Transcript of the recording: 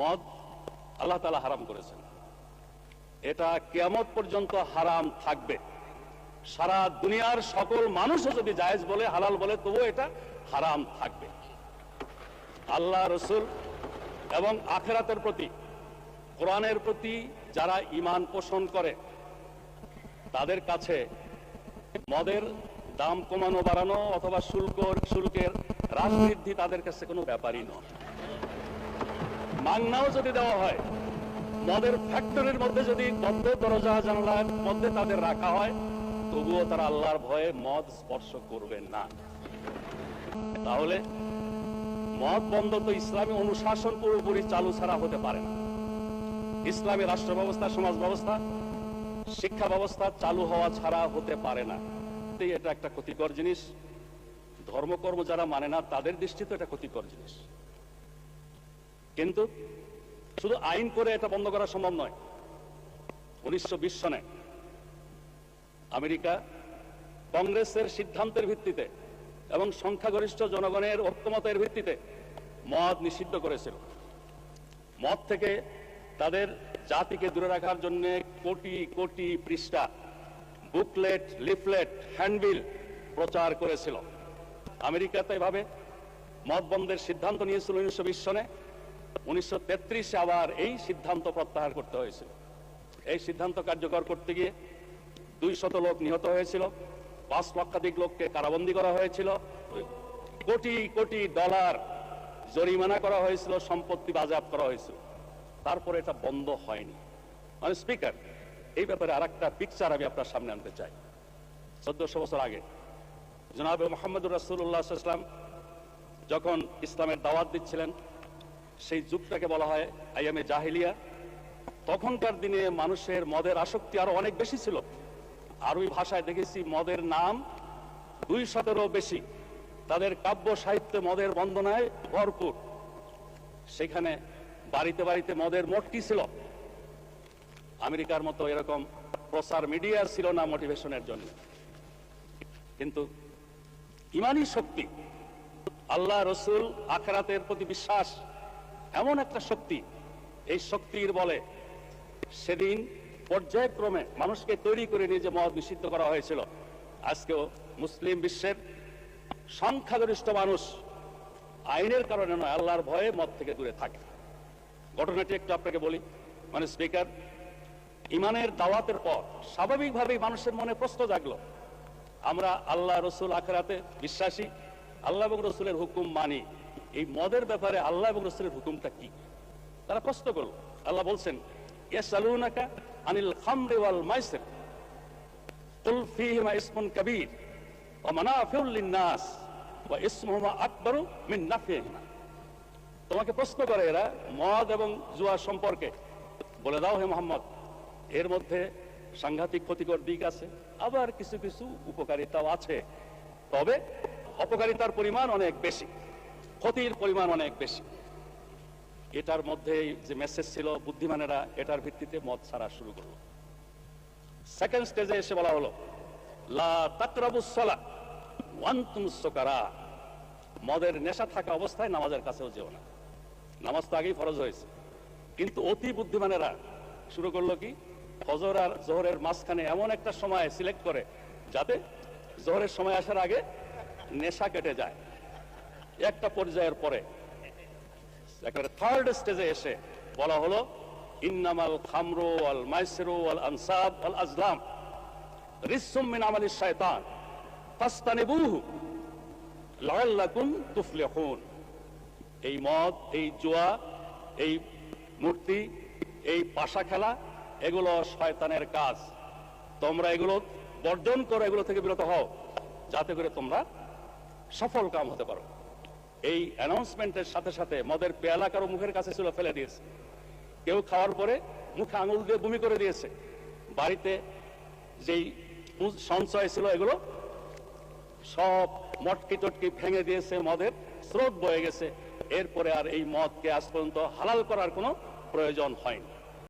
মদ আল্লাহ তালা হারাম করেছেন। এটা কেয়ামত পর্যন্ত হারাম থাকবে। সারা দুনিয়ার সকল মানুষও যদি জায়েজ বলে, হালাল বলে, তবুও এটা হারাম থাকবে। আল্লাহ রসুল এবং আখেরাতের প্রতি, কোরআনের প্রতি যারা ইমান পোষণ করে, তাদের কাছে মদের দাম কমানো, বাড়ানো অথবা শুল্ক, শুল্কের হ্রাস বৃদ্ধি তাদের কাছে কোনো ব্যাপারই নয়। মাংনাও যদি দেওয়া হয়, মদের ফ্যাক্টরির মধ্যে যদি বদ্ধ দরজা জানলার মধ্যে তাদের রাখা হয়, তবুও তারা আল্লাহর ভয়ে মদ স্পর্শ করবেন না। তাহলে মদ বন্ধ তো ইসলামী অনুশাসন পুরোপুরি চালু ছাড়া হতে পারে না। ইসলামী রাষ্ট্র ব্যবস্থা সমাজ ব্যবস্থা শিক্ষা ব্যবস্থা চালু হওয়া ছাড়া হতে পারে না। এটা একটা ক্ষতিকর জিনিস। ধর্মকর্ম যারা মানে না, তাদের দৃষ্টিতে এটা ক্ষতিকর জিনিস। কিন্তু শুধু আইন করে এটা বন্ধ করা সম্ভব নয়। উনিশশো সনে আমেরিকা কংগ্রেসের সিদ্ধান্তের ভিত্তিতে এবং সংখ্যাগরিষ্ঠ জনগণের ঐক্যমতের ভিত্তিতে মদ নিষিদ্ধ করেছিল। মদ থেকে তাদের জাতিকে দূরে রাখার জন্য কোটি কোটি পৃষ্ঠা, বুকলেট, লিফলেট, হ্যান্ডবিল প্রচার করেছিল। আমেরিকাতে এভাবে মদ বন্ধের সিদ্ধান্ত নিয়েছিল উনিশশো বিশ সনে। উনিশশো আবার এই সিদ্ধান্ত প্রত্যাহার করতে হয়েছিল। এই সিদ্ধান্ত কার্যকর করতে গিয়ে দুই শত লোক নিহত হয়েছিল, পাঁচ লক্ষাধিক লোককে কারাবন্দী করা হয়েছিল, কোটি কোটি ডলার জরিমানা করা হয়েছিল, সম্পত্তি বাজেয়াপ্ত করা হয়েছিল। তারপরে এটা বন্ধ হয়নি। মানে স্পিকার, এই ব্যাপারে আর একটা পিকচার আমি আপনার সামনে আনতে চাই। চোদ্দশো বছর আগে জনাব মোহাম্মদুর রাসুল্লাহাম যখন ইসলামের দাওয়াত দিচ্ছিলেন সেই যুগটাকে বলা হয় আইয়ামে জাহিলিয়া। তখনকার দিনে মানুষের মদের আসক্তি আরও অনেক বেশি ছিল। আরবি ভাষায় দেখেছি মদের নাম দুই শতেরও বেশি। তাদের কাব্য সাহিত্যে মদের বন্দনায় ভরপুর। সেখানে বাড়িতে বাড়িতে মদের মোটকি ছিল। আমেরিকার মতো এরকম প্রচার মিডিয়া ছিল না মোটিভেশনের জন্য। কিন্তু ইমানই শক্তি, আল্লাহ রসুল আখরাতের প্রতি বিশ্বাস এমন একটা শক্তি, এই শক্তির বলে সেদিন পর্যায়ক্রমে মানুষকে তৈরি করে নিয়ে যে মদ নিষিদ্ধ করা হয়েছিল, আজকেও মুসলিম বিশ্বের সংখ্যাগরিষ্ঠ মানুষ আইনের কারণে নয়, আল্লাহর ভয়ে মদ থেকে দূরে থাকে। ঘটনাটি একটু আপনাকে বলি মানে স্পিকার, ইমানের দাওয়াতের পর স্বাভাবিকভাবেই মানুষের মনে প্রশ্ন জাগলো, আমরা আল্লাহ রসুল আখরাতে বিশ্বাসী, আল্লাহ এবং রসুলের হুকুম মানি। এই মদের ব্যাপারে আল্লাহ এবং রসুলের হুকুমটা কি? তারা প্রশ্ন করল। আল্লাহ বলছেন ইয়াসালুনাকা আনিল খামরি ওয়াল তোমাকে প্রশ্ন করে এরা মদ এবং জুয়া সম্পর্কে। বলে দাও হে মোহাম্মদ, এর মধ্যে সাংঘাতিক ক্ষতিকর দিক আছে, আবার কিছু কিছু উপকারিতাও আছে। তবে অপকারিতার পরিমাণ অনেক বেশি। ক্ষতির পরিমাণ অনেক বেশি। এটার মধ্যে যে মেসেজ ছিল, বুদ্ধিমানেরা এটার ভিত্তিতে মদ ছাড়া শুরু করল। সেকেন্ড স্টেজে এসে বলা হলো মদের নেশা থাকা অবস্থায় নামাজের কাছেও যেও না। নামাজ তো আগেই ফরজ হয়েছে। কিন্তু অতি বুদ্ধিমানেরা শুরু করল কি, ফজর আর জোহরের মাঝখানে এমন একটা সময় সিলেক্ট করে, যাতে জোহরের সময় আসার আগে নেশা কেটে যায়। একটা পর্যায়ের পরে, একেবারে থার্ড স্টেজে এসে বলা হলো, ইন্নামাল খামরু আল মাইসিরু আল আনসাব আল আজলাম রিসুম মিন আমালিশ শায়তান ফাস্তানিবুহু লাআল্লাকুম তুফলিহুন। এই মদ, এই জুয়া, এই মূর্তি, এই পাশা খেলা, এগুলো শয়তানের কাজ। তোমরা এগুলো বর্জন করো এগুলো থেকে বিরত হও, যাতে করে তোমরা সফল কাম হতে পারো। এই অ্যানাউন্সমেন্টের সাথে সাথে মদের পেয়ালা কারও মুখের কাছে ছিল ফেলে দিয়েছে। কেউ খাওয়ার পরে মুখে আঙুল দিয়ে বমি করে দিয়েছে। বাড়িতে যেই সঞ্চয় ছিল এগুলো সব মটকি টটকি ভেঙে দিয়েছে মদের, স্রোত বয়ে গেছে। এরপরে আর এই মদকে আজ পর্যন্ত হালাল করার কোনো প্রয়োজন হয়নি।